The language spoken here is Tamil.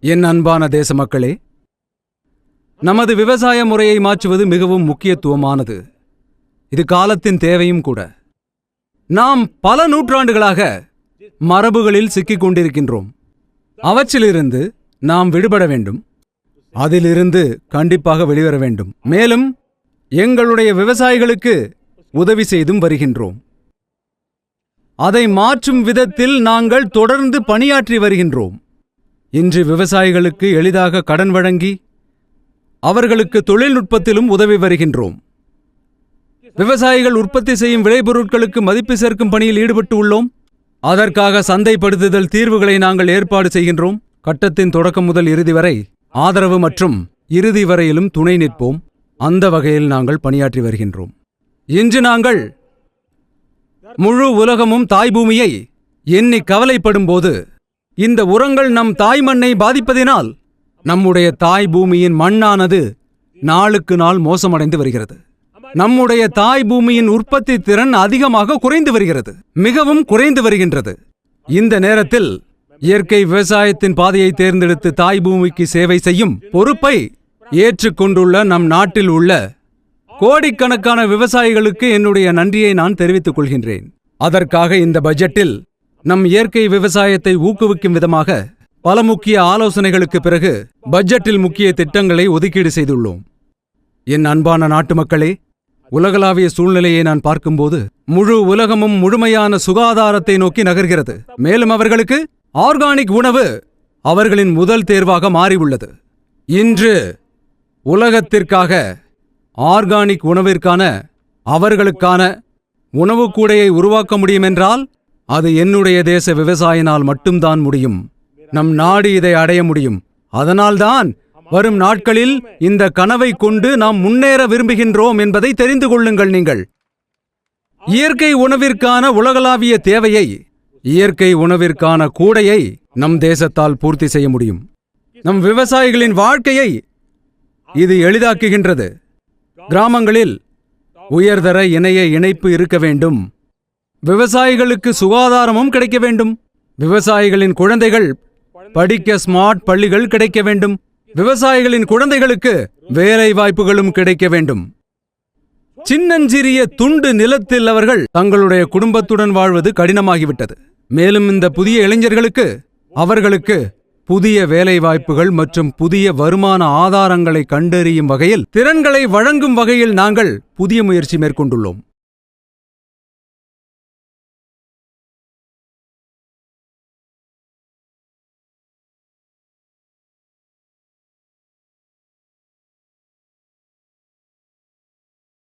என் அன்பான தேச மக்களே நமது விவசாய முறையை மாற்றுவது மிகவும் முக்கியத்துவமானது. இது காலத்தின் தேவையும் கூட. நாம் பல நூற்றாண்டுகளாக மரபுகளில் சிக்கிக் கொண்டிருக்கின்றோம். அவற்றிலிருந்து நாம் விடுபட வேண்டும். அதிலிருந்து கண்டிப்பாக வெளிவர வேண்டும். மேலும் எங்களுடைய விவசாயிகளுக்கு உதவி செய்தும் வருகின்றோம். அதை மாற்றும் விதத்தில் நாங்கள் தொடர்ந்து பணியாற்றி வருகின்றோம். இன்று விவசாயிகளுக்கு எளிதாக கடன் வழங்கி அவர்களுக்கு தொழில்நுட்பத்திலும் உதவி வருகின்றோம். விவசாயிகள் உற்பத்தி செய்யும் விளைபொருட்களுக்கு மதிப்பு சேர்க்கும் பணியில் ஈடுபட்டு உள்ளோம். அதற்காக சந்தைப்படுத்துதல் தீர்வுகளை நாங்கள் ஏற்பாடு செய்கின்றோம். கட்டத்தின் தொடக்கம் முதல் இறுதி வரை ஆதரவு மற்றும் இறுதி வரையிலும் துணை நிற்போம். அந்த வகையில் நாங்கள் பணியாற்றி வருகின்றோம். இன்று நாங்கள் முழு உலகமும் தாய்பூமியை எண்ணி கவலைப்படும் போது இந்த உரங்கள் நம் தாய் மண்ணை பாதிப்பதினால் நம்முடைய தாய் பூமியின் மண்ணானது நாளுக்கு நாள் மோசமடைந்து வருகிறது. நம்முடைய தாய் பூமியின் உற்பத்தி திறன் அதிகமாக குறைந்து வருகிறது. மிகவும் குறைந்து வருகின்றது. இந்த நேரத்தில் இயற்கை விவசாயத்தின் பாதையை தேர்ந்தெடுத்து தாய் பூமிக்கு சேவை செய்யும் பொறுப்பை ஏற்றுக்கொண்டுள்ள நம் நாட்டில் உள்ள கோடிக்கணக்கான விவசாயிகளுக்கு என்னுடைய நன்றியை நான் தெரிவித்துக் கொள்கின்றேன். அதற்காக இந்த பட்ஜெட்டில் நம் இயற்கை விவசாயத்தை ஊக்குவிக்கும் விதமாக பல முக்கிய ஆலோசனைகளுக்கு பிறகு பட்ஜெட்டில் முக்கிய திட்டங்களை ஒதுக்கீடு செய்துள்ளோம். என் அன்பான நாட்டு மக்களே உலகளாவிய சூழ்நிலையை நான் பார்க்கும்போது முழு உலகமும் முழுமையான சுகாதாரத்தை நோக்கி நகர்கிறது. மேலும் அவர்களுக்கு ஆர்கானிக் உணவு அவர்களின் முதல் தேர்வாக மாறியுள்ளது. இன்று உலகத்திற்காக ஆர்கானிக் உணவிற்கான அவர்களுக்கான உணவு கூடையை உருவாக்க முடியுமென்றால் அது என்னுடைய தேச விவசாயினால் மட்டும்தான் முடியும். நம் நாடு இதை அடைய முடியும். அதனால்தான் வரும் நாட்களில் இந்த கனவை கொண்டு நாம் முன்னேற விரும்புகின்றோம் என்பதை தெரிந்து கொள்ளுங்கள் நீங்கள். இயற்கை உணவிற்கான உலகளாவிய தேவையை இயற்கை உணவிற்கான கூடையை நம் தேசத்தால் பூர்த்தி செய்ய முடியும். நம் விவசாயிகளின் வாழ்க்கையை இது எளிதாக்குகின்றது. கிராமங்களில் உயர்தர இணைய இணைப்பு இருக்க வேண்டும். விவசாயிகளுக்கு சுகாதாரமும் கிடைக்க வேண்டும். விவசாயிகளின் குழந்தைகள் படிக்க ஸ்மார்ட் பள்ளிகள் கிடைக்க வேண்டும். விவசாயிகளின் குழந்தைகளுக்கு வேலை வாய்ப்புகளும் கிடைக்க வேண்டும். சின்னஞ்சிறிய துண்டு நிலத்தில் அவர்கள் தங்களுடைய குடும்பத்துடன் வாழ்வது கடினமாகிவிட்டது. மேலும் இந்த புதிய இளைஞர்களுக்கு அவர்களுக்கு புதிய வேலை வாய்ப்புகள் மற்றும் புதிய வருமான ஆதாரங்களை கண்டறியும் வகையில் திறன்களை வழங்கும் வகையில் நாங்கள் புதிய முயற்சி மேற்கொண்டுள்ளோம்.